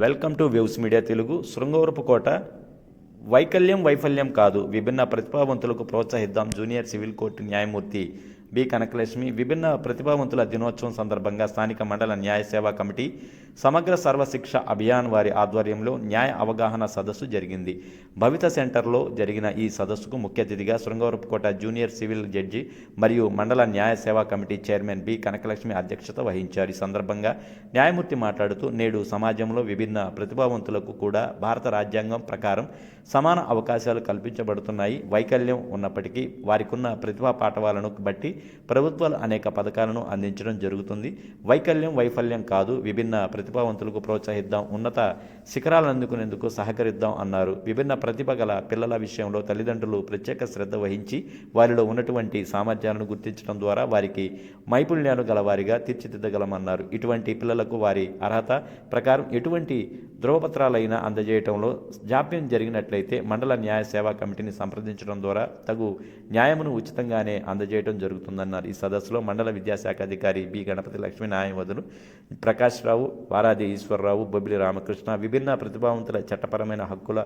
Welcome to views media Telugu Srungavarapu Kota. వైకల్యం వైఫల్యం కాదు. విభిన్న ప్రతిభావంతులకు ప్రోత్సహిద్దాం జూనియర్ సివిల్ కోర్టు న్యాయమూర్తి బి. కనకలక్ష్మి. విభిన్న ప్రతిభావంతుల దినోత్సవం సందర్భంగా స్థానిక మండల న్యాయ సేవా కమిటీ సమగ్ర సర్వశిక్ష అభియాన్ వారి ఆధ్వర్యంలో న్యాయ అవగాహన సదస్సు జరిగింది. భవిత సెంటర్లో జరిగిన ఈ సదస్సుకు ముఖ్య అతిథిగా శృంగవరపుకోట జూనియర్ సివిల్ జడ్జి మరియు మండల న్యాయ సేవా కమిటీ చైర్మన్ బి. కనకలక్ష్మి అధ్యక్షత వహించారు. ఈ సందర్భంగా న్యాయమూర్తి మాట్లాడుతూ నేడు సమాజంలో విభిన్న ప్రతిభావంతులకు కూడా భారత రాజ్యాంగం ప్రకారం సమాన అవకాశాలు కల్పించబడుతున్నాయి. వైకల్యం ఉన్నప్పటికీ వారికున్న ప్రతిభా పాఠవాలను బట్టి ప్రభుత్వాలు అనేక పథకాలను అందించడం జరుగుతుంది. వైకల్యం వైఫల్యం కాదు. విభిన్న ప్రతిభావంతులకు ప్రోత్సహిద్దాం ఉన్నత శిఖరాలను అందుకునేందుకు సహకరిద్దాం అన్నారు. విభిన్న ప్రతిభ గల పిల్లల విషయంలో తల్లిదండ్రులు ప్రత్యేక శ్రద్ధ వహించి వారిలో ఉన్నటువంటి సామర్థ్యాలను గుర్తించడం ద్వారా వారికి మైపుణ్యాలు గలవారిగా తీర్చిదిద్దగలమన్నారు. ఇటువంటి పిల్లలకు వారి అర్హత ప్రకారం ఎటువంటి ధృవపత్రాలైనా అందజేయటంలో జాప్యం జరిగినట్లయితే మండల న్యాయ సేవా కమిటీని సంప్రదించడం ద్వారా తగు న్యాయమును ఉచితంగానే అందజేయడం జరుగుతుందన్నారు. ఈ సదస్సులో మండల విద్యాశాఖ అధికారి బి. గణపతి లక్ష్మీ న్యాయవాదులు ప్రకాష్ రావు వారాది ఈశ్వరరావు బొబ్బిలి రామకృష్ణ విభిన్న ప్రతిభావంతుల చట్టపరమైన హక్కుల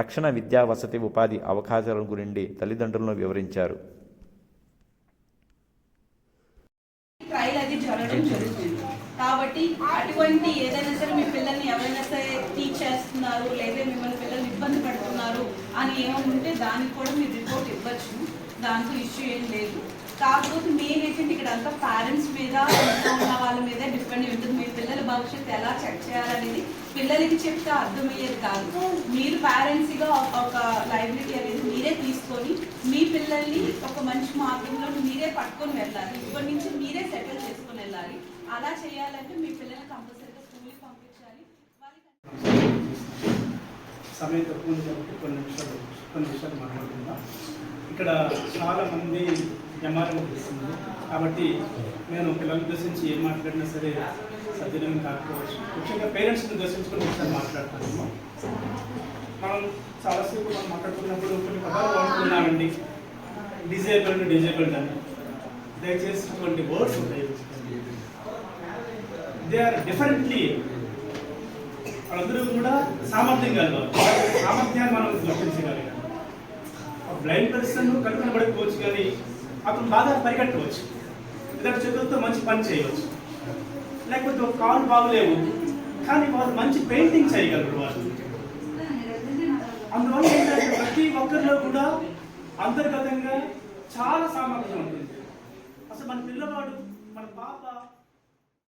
రక్షణ విద్యా వసతి ఉపాధి అవకాశాల గురించి తల్లిదండ్రులను వివరించారు. కాబట్టి అటువంటి ఏదైనా సరే మీ పిల్లల్ని ఎవరైనా సరే టీచ్ చేస్తున్నారు లేదా మిమ్మల్ని పిల్లల్ని ఇబ్బంది పెడుతున్నారు అని ఏమైనా దానికి కూడా మీరు రిపోర్ట్ ఇవ్వచ్చు. దాంతో ఇష్యూ ఏం లేదు. కాకపోతే మెయిన్ ఏంటంటే ఇక్కడ అంతా పేరెంట్స్ మీద ఇంట్లో ఉన్న వాళ్ళ మీద డిపెండ్ అయి ఉంటుంది మీ పిల్లల భవిష్యత్తు ఎలా చెక్ చేయాలనేది పిల్లలకి చెప్తే అర్థమయ్యేది కాదు. మీరు పేరెంట్స్గా ఒక లైబ్రరీ అనేది మీరే తీసుకొని మీ పిల్లల్ని ఒక మంచి మార్గంలో మీరే పట్టుకొని వెళ్ళాలి. ఇప్పటి నుంచి మీరే సెటిల్ చేసుకొని వెళ్ళాలి. అలా చేయాలంటే మీ పిల్లల్ని కంపల్సరీగా స్కూల్కి పంపించాలి. సమయం తక్కువ కొన్ని నిమిషాలు కొన్ని నిమిషాలు మాట్లాడుకుందాం. ఇక్కడ చాలా మంది ఎంఆర్ఓ ఇస్తుంది కాబట్టి నేను పిల్లల ఉద్దేశించి ఏం మాట్లాడినా సరే సద్వినియోగం కాకపోవచ్చు. ముఖ్యంగా పేరెంట్స్ని ఉద్దేశించుకొని ఒకసారి మాట్లాడుతున్నాము మనం చాలాసేపు మనం మాట్లాడుతున్నప్పుడు కొన్ని పదాలు వాడుతున్నామండి డిజేబుల్డ్ డిజేబుల్డ్ అని. దయచేసి అటువంటి వర్డ్స్ ఉంటాయి దే ఆర్ డిఫరెంట్లీ వాళ్ళందరూ కూడా సామర్థ్యం కలవాలి సామర్థ్యాన్ని మనం గుర్తించగలిగాం. బ్లైండ్ పర్సన్ కనుక కానీ అతను బాగా పరిగెట్టవచ్చు. ఇద్దరు చేతులతో మంచి పని చేయవచ్చు. లేకపోతే ఒక కాలు బాగలేవు. కానీ వాళ్ళు మంచి పెయింటింగ్ చేయగలరు వాళ్ళు అందువల్ల ఏంటంటే ప్రతి ఒక్కరిలో కూడా అంతర్గతంగా చాలా సామర్థ్యం ఉంటుంది. అసలు మన పిల్లవాడు మన పాప